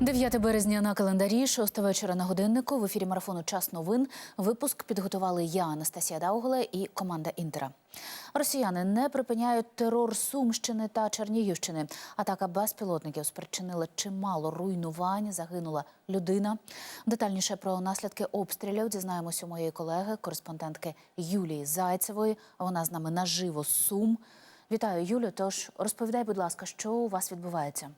9 березня на календарі, 6 вечора на годиннику. В ефірі марафону Час новин. Випуск підготували я, Анастасія Дауголе і команда Інтера. Росіяни не припиняють терор Сумщини та Чернігівщини. Атака безпілотників спричинила чимало руйнувань. Загинула людина. Детальніше про наслідки обстрілів дізнаємося у моєї колеги, кореспондентки Юлії Зайцевої. Вона з нами наживо з Сум. Вітаю, Юлю. Тож розповідай, будь ласка, що у вас відбувається?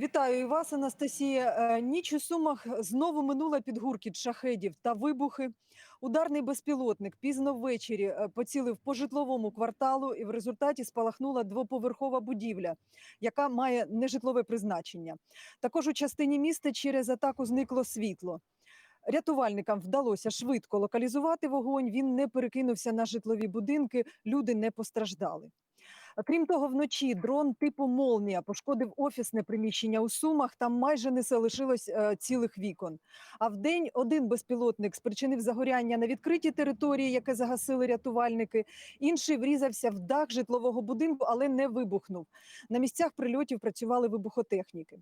Вітаю і вас, Анастасія. Е, Ніч у Сумах знову минула під гуркіт шахедів та вибухи. Ударний безпілотник пізно ввечері е, поцілив по житловому кварталу, і в результаті спалахнула двоповерхова будівля, яка має нежитлове призначення. Також у частині міста через атаку зникло світло. Рятувальникам вдалося швидко локалізувати вогонь. Він не перекинувся на житлові будинки, люди не постраждали. Крім того, вночі дрон типу Молнія пошкодив офісне приміщення у Сумах. Там майже не залишилось е, цілих вікон. А вдень один безпілотник спричинив загоряння на відкритій території, яке загасили рятувальники. Інший врізався в дах житлового будинку, але не вибухнув. На місцях прильотів працювали вибухотехніки.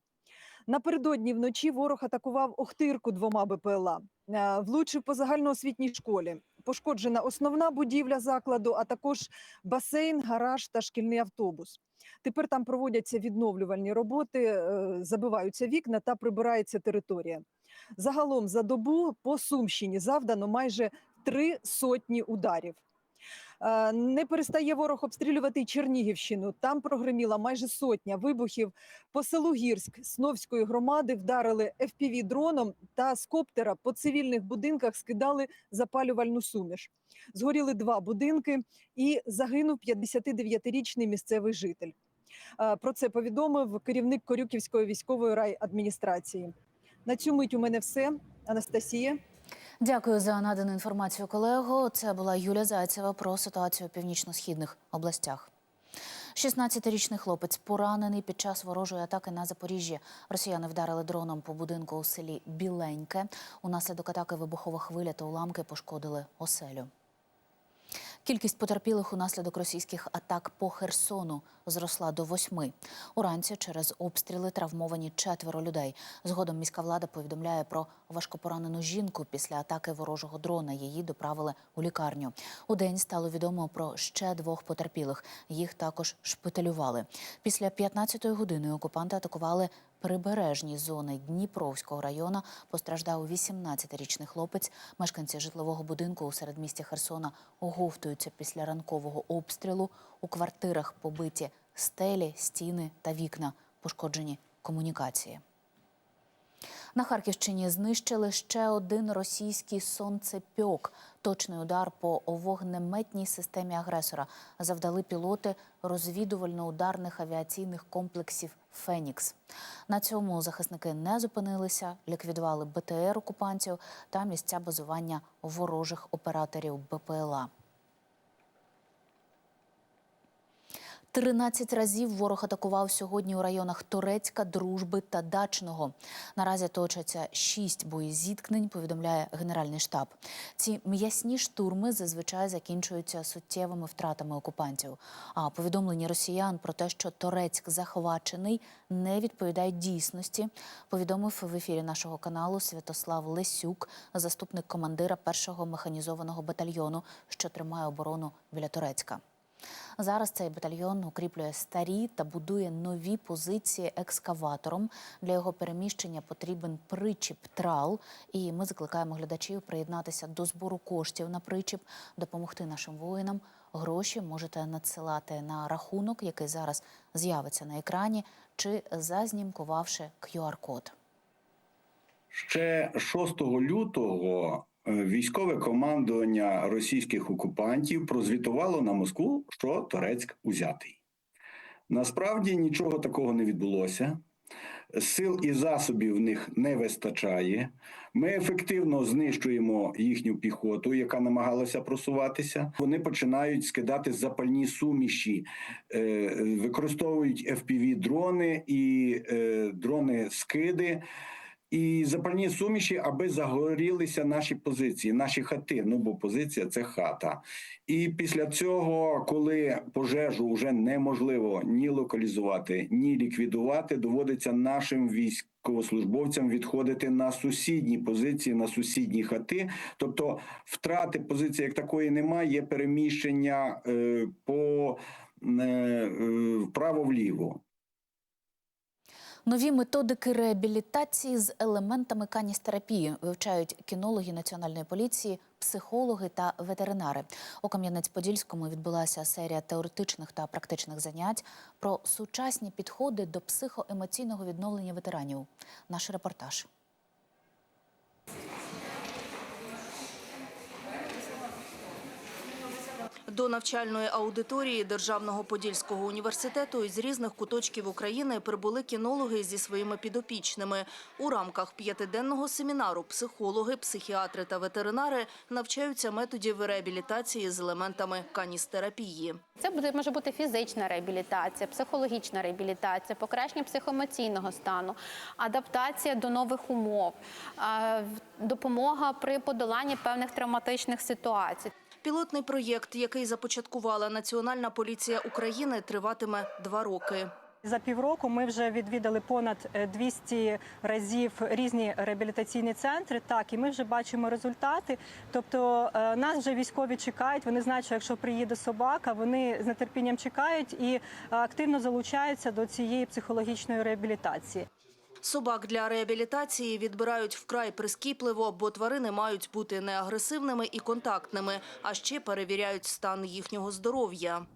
Напередодні вночі ворог атакував Охтирку двома БПЛА. Е, Влучив по загальноосвітній школі. Пошкоджена основна будівля закладу, а також басейн, гараж та шкільний автобус. Тепер там проводяться відновлювальні роботи, е, забиваються вікна та прибирається територія. Загалом за добу по Сумщині завдано майже три сотні ударів. Е, Не перестає ворог обстрілювати Чернігівщину. Там прогреміла майже сотня вибухів. По селу Гірськ Сновської громади вдарили fpv дроном та з коптера по цивільних будинках скидали запалювальну суміш. Згоріли два будинки і загинув 59-річний місцевий житель. Е, Про це повідомив керівник Корюківської військової райадміністрації. На цю мить у мене все. Анастасія. Дякую за надану інформацію, колего. Це була Юля Зайцева про ситуацію у північно-східних областях. 16-річний хлопець поранений під час ворожої атаки на Запоріжжі. Росіяни вдарили дроном по будинку у селі Біленьке. Унаслідок атаки вибухова хвиля та уламки пошкодили оселю. Кількість потерпілих унаслідок російських атак по Херсону зросла до восьми. Уранці через обстріли травмовані четверо людей. Згодом міська влада повідомляє про важкопоранену жінку після атаки ворожого дрона. Її доправили у лікарню. У день стало відомо про ще двох потерпілих. Їх також шпиталювали. Після 15-ї години окупанти атакували прибережні зони Дніпровського району постраждав 18-річний хлопець. Мешканці житлового будинку у середмісті Херсона оговтуються після ранкового обстрілу. У квартирах побиті стелі, стіни та вікна, пошкоджені комунікації. На Харківщині знищили ще один російський сонцепьок. Точний удар по вогнеметній системі агресора завдали пілоти розвідувально-ударних авіаційних комплексів Фенікс. На цьому захисники не зупинилися, ліквідували БТР окупантів та місця базування ворожих операторів БПЛА. 13 разів ворог атакував сьогодні у районах Торецька, Дружби та Дачного. Наразі точаться шість боєзіткнень, повідомляє Генеральний штаб. Ці м'ясні штурми зазвичай закінчуються суттєвими втратами окупантів. А повідомлення росіян про те, що Торецьк захвачений, не відповідають дійсності. Повідомив в ефірі нашого каналу Святослав Лесюк, заступник командира першого механізованого батальйону, що тримає оборону біля Торецька. Зараз цей батальйон укріплює старі та будує нові позиції екскаватором. Для його переміщення потрібен причіп трал. І ми закликаємо глядачів приєднатися до збору коштів на причіп, допомогти нашим воїнам. Гроші можете надсилати на рахунок, який зараз з'явиться на екрані, чи зазнімкувавши QR-код. Ще 6 лютого військове командування російських окупантів прозвітувало на Москву, що Торецьк узятий. Насправді нічого такого не відбулося. Сил і засобів в них не вистачає. Ми ефективно знищуємо їхню піхоту, яка намагалася просуватися. Вони починають скидати запальні суміші, е, використовують fpv дрони і е, дрони скиди. І запальні суміші, аби загорілися наші позиції, наші хати. Ну бо позиція це хата. І після цього, коли пожежу вже неможливо ні локалізувати, ні ліквідувати, доводиться нашим військовослужбовцям відходити на сусідні позиції, на сусідні хати. Тобто втрати позиції як такої немає, є переміщення е, по е, е, вправо-вліво. Нові методики реабілітації з елементами каністерапії вивчають кінологи національної поліції, психологи та ветеринари. У Кам'янець-Подільському відбулася серія теоретичних та практичних занять про сучасні підходи до психоемоційного відновлення ветеранів. Наш репортаж. До навчальної аудиторії Державного Подільського університету із різних куточків України прибули кінологи зі своїми підопічними. У рамках п'ятиденного семінару психологи, психіатри та ветеринари навчаються методів реабілітації з елементами каністерапії. Це буде може бути фізична реабілітація, психологічна реабілітація, покращення психоемоційного стану, адаптація до нових умов, допомога при подоланні певних травматичних ситуацій. Пілотний проєкт, який започаткувала Національна поліція України, триватиме два роки. За півроку ми вже відвідали понад е, 200 разів різні реабілітаційні центри. Так, і ми вже бачимо результати. Тобто е, нас вже військові чекають. Вони знають, що якщо приїде собака, вони з нетерпінням чекають і е, активно залучаються до цієї психологічної реабілітації. Собак для реабілітації відбирають вкрай прискіпливо, бо тварини мають бути не агресивними і контактними, а ще перевіряють стан їхнього здоров'я.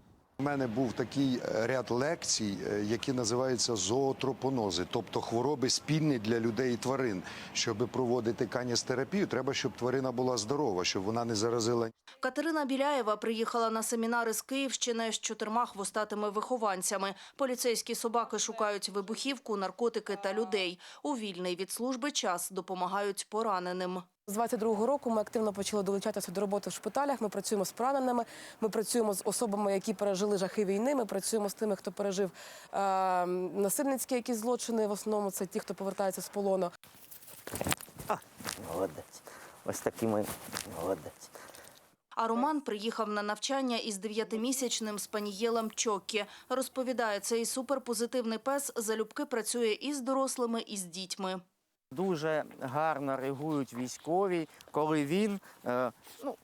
У мене був такий е, ряд лекцій, е, які називаються зоотропонози, тобто хвороби спільні для людей і тварин. Щоб проводити каністерапію, треба, щоб тварина була здорова, щоб вона не заразила Катерина Біляєва приїхала на семінари з Київщини з чотирма хвостатими вихованцями. Поліцейські собаки шукають вибухівку, наркотики та людей. У вільний від служби час допомагають пораненим. З 22-го року ми активно почали долучатися до роботи в шпиталях. Ми працюємо з пораненими, ми працюємо з особами, які пережили жахи війни. Ми працюємо з тими, хто пережив е, насильницькі якісь злочини. В основному це ті, хто повертається з полону. Молодець. Ось такий ми молодець. А Роман приїхав на навчання із дев'ятимісячним спанієлем Чокі. Розповідає, цей суперпозитивний пес залюбки працює і з дорослими, і з дітьми. Дуже гарно реагують військові, коли він е, ну,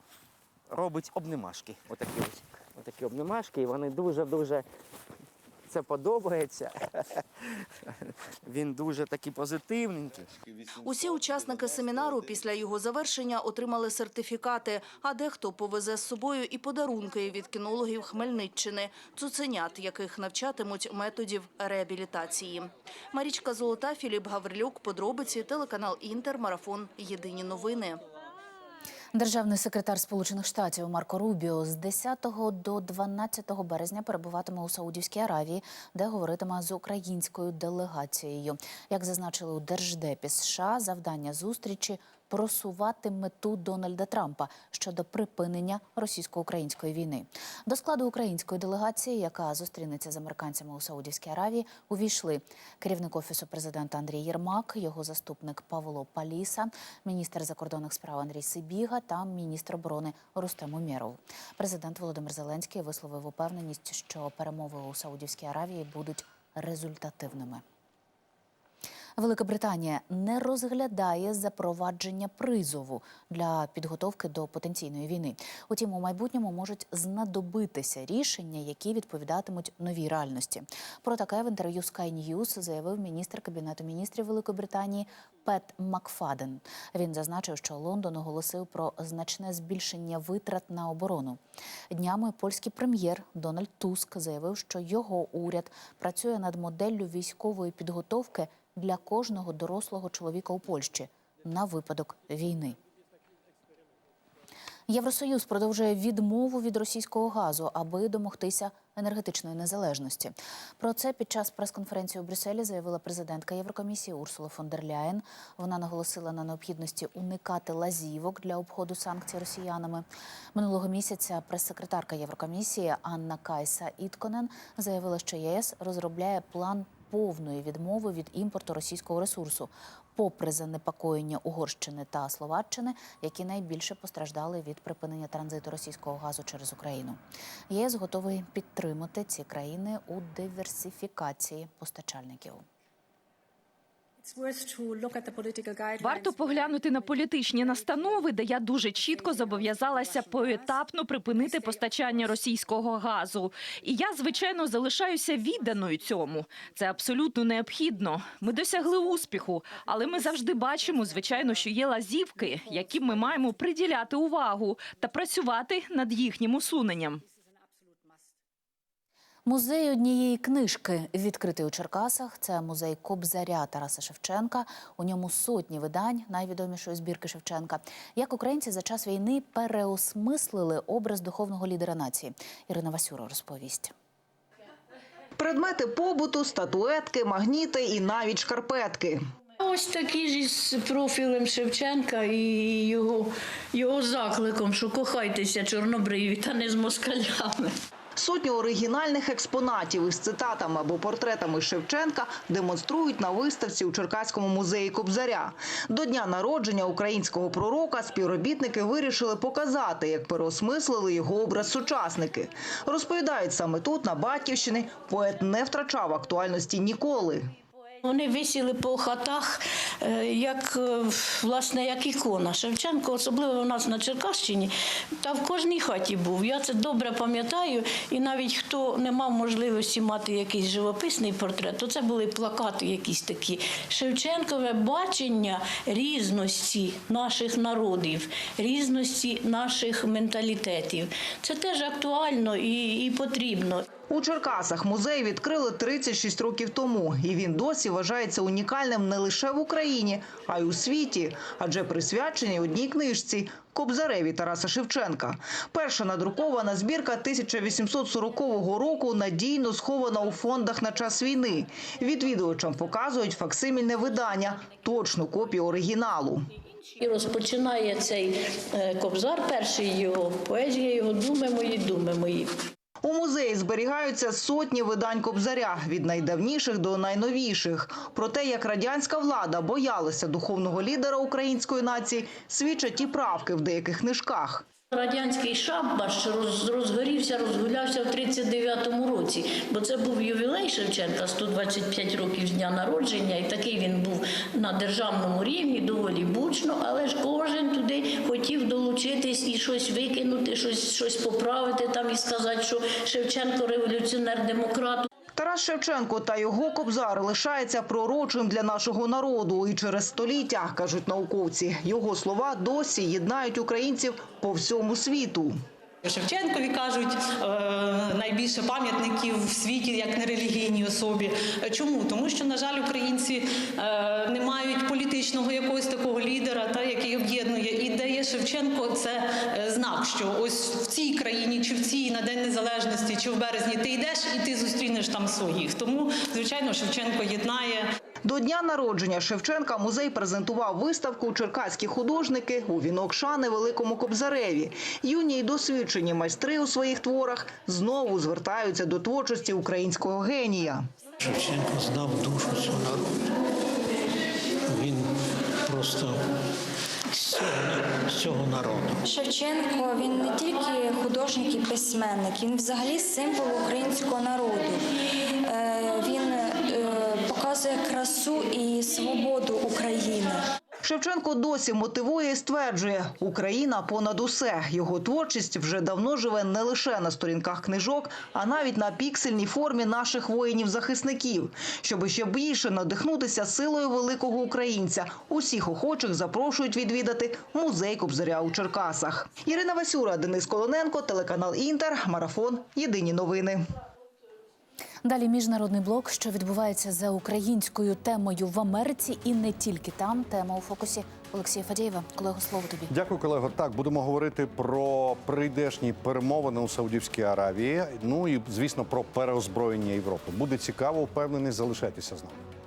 робить обнимашки. Отакі ось. Отакі обнимашки, і вони дуже-дуже це подобається. Він дуже такий позитивненький. Усі учасники семінару після його завершення отримали сертифікати, а дехто повезе з собою і подарунки від кінологів Хмельниччини, цуценят, яких навчатимуть методів реабілітації. Марічка Золота, Філіп Гаврилюк, подробиці, телеканал Інтер, марафон Єдині новини. Державний секретар Сполучених Штатів Марко Рубіо з 10 до 12 березня перебуватиме у Саудівській Аравії, де говоритиме з українською делегацією. Як зазначили у Держдепі США, завдання зустрічі просувати мету Дональда Трампа щодо припинення російсько-української війни. До складу української делегації, яка зустрінеться з американцями у Саудівській Аравії, увійшли керівник офісу президента Андрій Єрмак, його заступник Павло Паліса, міністр закордонних справ Андрій Сибіга та міністр оборони Рустем Умєров. Президент Володимир Зеленський висловив упевненість, що перемови у Саудівській Аравії будуть результативними. Велика Британія не розглядає запровадження призову для підготовки до потенційної війни. Утім, у майбутньому можуть знадобитися рішення, які відповідатимуть новій реальності. Про таке в інтерв'ю Sky News заявив міністр кабінету міністрів Великої Британії Пет Макфаден. Він зазначив, що Лондон оголосив про значне збільшення витрат на оборону. Днями польський прем'єр Дональд Туск заявив, що його уряд працює над моделлю військової підготовки для кожного дорослого чоловіка у Польщі на випадок війни. Євросоюз продовжує відмову від російського газу, аби домогтися енергетичної незалежності. Про це під час прес-конференції у Брюсселі заявила президентка Єврокомісії Урсула фон дер Ляєн. Вона наголосила на необхідності уникати лазівок для обходу санкцій росіянами. Минулого місяця прес-секретарка Єврокомісії Анна Кайса Ітконен заявила, що ЄС розробляє план повної відмови від імпорту російського ресурсу, попри занепокоєння Угорщини та Словаччини, які найбільше постраждали від припинення транзиту російського газу через Україну. ЄС готовий підтримати ці країни у диверсифікації постачальників. Варто поглянути на політичні настанови, де я дуже чітко зобов'язалася поетапно припинити постачання російського газу. І я, звичайно, залишаюся відданою цьому. Це абсолютно необхідно. Ми досягли успіху, але ми завжди бачимо, звичайно, що є лазівки, яким ми маємо приділяти увагу та працювати над їхнім усуненням. Музей однієї книжки відкритий у Черкасах. Це музей Кобзаря Тараса Шевченка. У ньому сотні видань найвідомішої збірки Шевченка. Як українці за час війни переосмислили образ духовного лідера нації. Ірина Васюра розповість. Предмети побуту, статуетки, магніти і навіть шкарпетки. Ось такі ж із профілем Шевченка і його, його закликом, що кохайтеся чорнобриві та не з москалями. Сотню оригінальних експонатів із цитатами або портретами Шевченка демонструють на виставці у Черкаському музеї Кобзаря. До дня народження українського пророка співробітники вирішили показати, як переосмислили його образ сучасники. Розповідають саме тут, на Батьківщині, поет не втрачав актуальності ніколи. Вони висіли по хатах, е, як е, власне як ікона. Шевченко, особливо у нас на Черкащині, та в кожній хаті був. Я це добре пам'ятаю. І навіть хто не мав можливості мати якийсь живописний портрет, то це були плакати якісь такі. Шевченкове бачення різності наших народів, різності наших менталітетів. Це теж актуально і, і потрібно. У Черкасах музей відкрили 36 років тому, і він досі вважається унікальним не лише в Україні, а й у світі, адже присвячений одній книжці Кобзареві Тараса Шевченка. Перша надрукована збірка 1840 року надійно схована у фондах на час війни. Відвідувачам показують факсимільне видання, точну копію оригіналу. І розпочинає цей е, кобзар, перший його поезія, його думи мої, думи мої. У музеї зберігаються сотні видань Кобзаря від найдавніших до найновіших. Про те, як радянська влада боялася духовного лідера української нації, свідчать і правки в деяких книжках. Радянський шабаш розгорівся, розгулявся в 39-му році, бо це був ювілей Шевченка, 125 років з дня народження, і такий він був на державному рівні, доволі бучно, але ж кожен туди хотів долучитись і щось викинути, щось, щось поправити там і сказати, що Шевченко революціонер-демократ. Тарас Шевченко та його кобзар лишається пророчим для нашого народу і через століття, кажуть науковці. Його слова досі єднають українців по всьому світу. Шевченкові кажуть е, найбільше пам'ятників в світі як нерелігійній особі. Чому? Тому що, на жаль, українці е, не мають політичного якогось такого лідера, та який об'єднує. І де є Шевченко, це е, знак, що ось в цій країні, чи в цій на День Незалежності, чи в березні ти йдеш і ти зустрінеш там своїх. Тому, звичайно, Шевченко єднає. До дня народження Шевченка музей презентував виставку «Черкаські художники» у вінок шани Великому Кобзареві. Юні й досвідчені майстри у своїх творах знову звертаються до творчості українського генія. Шевченко знав душу цього народу. Він просто з цього народу. Шевченко він не тільки художник і письменник, він взагалі символ українського народу. Показує красу і свободу України. Шевченко досі мотивує і стверджує, Україна понад усе. Його творчість вже давно живе не лише на сторінках книжок, а навіть на піксельній формі наших воїнів-захисників. Щоби ще більше надихнутися силою великого українця, усіх охочих запрошують відвідати музей Кобзаря у Черкасах. Ірина Васюра, Денис Колоненко, телеканал Інтер, Марафон. Єдині новини. Далі міжнародний блок, що відбувається за українською темою в Америці, і не тільки там. Тема у фокусі Олексія Фадєєва. Колего, слово тобі. Дякую, колего. Так, будемо говорити про прийдешні перемовини у Саудівській Аравії. Ну і звісно про переозброєння Європи. Буде цікаво, впевнений, залишайтеся з нами.